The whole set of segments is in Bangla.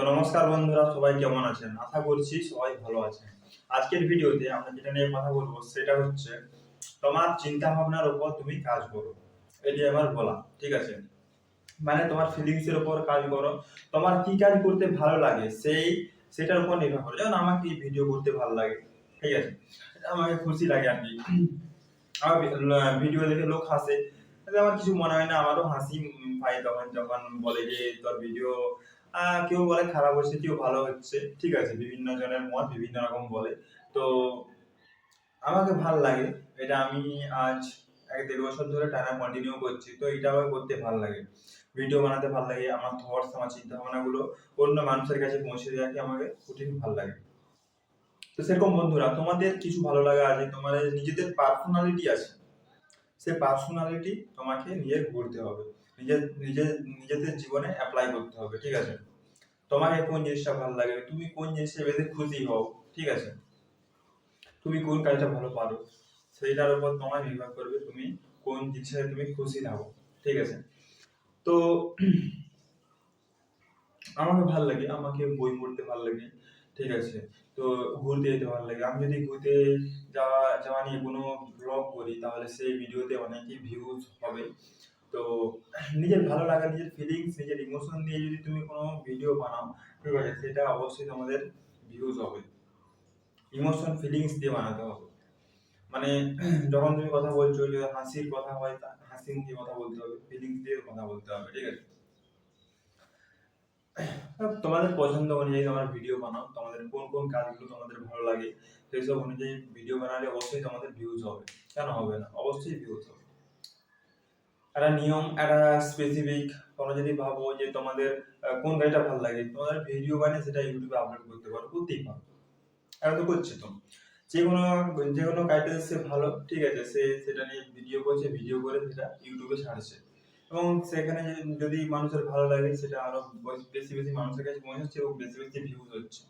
তো নমস্কার বন্ধুরা, সবাই কেমন আছেন? আশা করছি সবাই ভালো আছেন। আজকের ভিডিওতে আমরা যেটা নিয়ে কথা বলব সেটা হচ্ছে, তোমার চিন্তা ভাবনার উপর তুমি কাজ করো। এটি আমার বলা, ঠিক আছে? মানে তোমার ফিলিংস এর উপর কাজ করো। তোমার কি কাজ করতে ভালো লাগে, সেই, সেটার উপর নির্ভর করে। যেমন আমাকে ভিডিও করতে ভালো লাগে, ঠিক আছে? আমাকে খুশি লাগে আর কি। আমার ভিডিও দেখে লোক হাসে। আমার কিছু মনে হয় না, আমারও হাসি পাই তখন যখন বলে যে, তোর ভিডিও কেউ বলে খারাপ হচ্ছে কেউ ভালো হচ্ছে, ঠিক আছে, বিভিন্ন জনের মত, বিভিন্ন রকম বলে। তো আমাকে ভালো লাগে, এটা আমি আজ এক দেড় বছর ধরে টানা কন্টিনিউ করছি, তো এটা আমার করতে ভালো লাগে। ভিডিও বানাতে ভালো লাগে, আমার থটস আমার চিন্তা ভাবনাগুলো অন্য মানুষের কাছে পৌঁছে দেওয়াকে আমাকে কঠিন ভালো লাগে। তো সেরকম বন্ধুরা, তোমাদের কিছু ভালো লাগা আছে, তোমাদের নিজেদের পার্সোনালিটি আছে, সে পার্সোনালিটি তোমাকে নিজের গড়তে হবে। নিজের নিজের নিজেদের জীবনে অ্যাপ্লাই করতে হবে, ঠিক আছে? তোমাকে কোন জিনিসটা ভালো লাগে? তুমি কোন জিনিসে বেশি খুশি হও? ঠিক আছে? তুমি কোন কাজটা ভালো পারো? সেইটার উপর তোমার নির্ভর করবে তুমি কোন জিনিসে তুমি খুশি থাকো ঠিক আছে? তো আমাকে ভালো লাগে, আমাকে বই পড়তে ভালো লাগে, ঠিক আছে? তো ঘুরতে যেতে ভালো লাগে। আমি যদি ঘুরতে যাওয়া যাওয়া নিয়ে কোনো ব্লগ করি, তাহলে সেই ভিডিওতে অনেকই ভিউজ হবে। তো নিজের ভালো লাগা, নিজের ফিলিংস নিজের ইমোশন দিয়ে যদি তুমি কোনো ভিডিও বানাও, ঠিক আছে, সেটা অবশ্যই তোমাদের ভিউজ হবে। ইমোশন ফিলিংস দিয়ে বানাতে হবে। মানে যখন তুমি কথা বলছো যদি হাসির কথা হয় হাসি দিয়ে কথা বলতে হবে ফিলিংস দিয়ে কথা বলতে হবে, ঠিক আছে? তোমাদের পছন্দ অনুযায়ী তোমরা ভিডিও বানাও, তোমাদের কোন কোন কাজগুলো তোমাদের ভালো লাগে, সেই সব অনুযায়ী ভিডিও বানালে অবশ্যই তোমাদের ভিউজ হবে। কেন হবে না? অবশ্যই ভিউজ হবে। একটা নিয়ম, একটা স্পেসিফিক তোমরা যদি ভাবো যে তোমাদের কোন গাড়িটা ভালো লাগে। তোমাদের ভিডিও বানিয়ে সেটা ইউটিউবে আপলোড করতে পারো, করতেই পারো। এখন তো করছে তো। যে কোনো যে কোনো গাড়িটা সে ভালো, ঠিক আছে, সে সেটা নিয়ে ভিডিও করছে ভিডিও করে সেটা ইউটিউবে ছাড়ছে। এবং সেখানে যদি- মানুষের ভালো লাগে, সেটা আরও বেশি বেশি মানুষের কাছে পৌঁছাচ্ছে এবং বেশি বেশি ভিউজ হচ্ছে।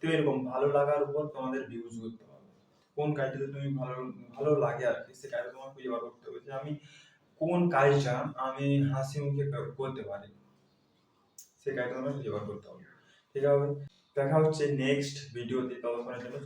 তো এরকম ভালো লাগার উপর তোমাদের ভিউজ করতে হবে। কোন কাজটাতে তুমি ভালো ভালো লাগে আর কি, সে কাজটা তোমার খুঁজে বার করতে হবে। যে আমি কোন কাজটা আমি হাসি মুখে করতে পারি? সে কাজটা তোমার খুঁজে করতে হবে। ঠিক আছে? দেখা হচ্ছে নেক্সট ভিডিওতে ততক্ষণের জন্য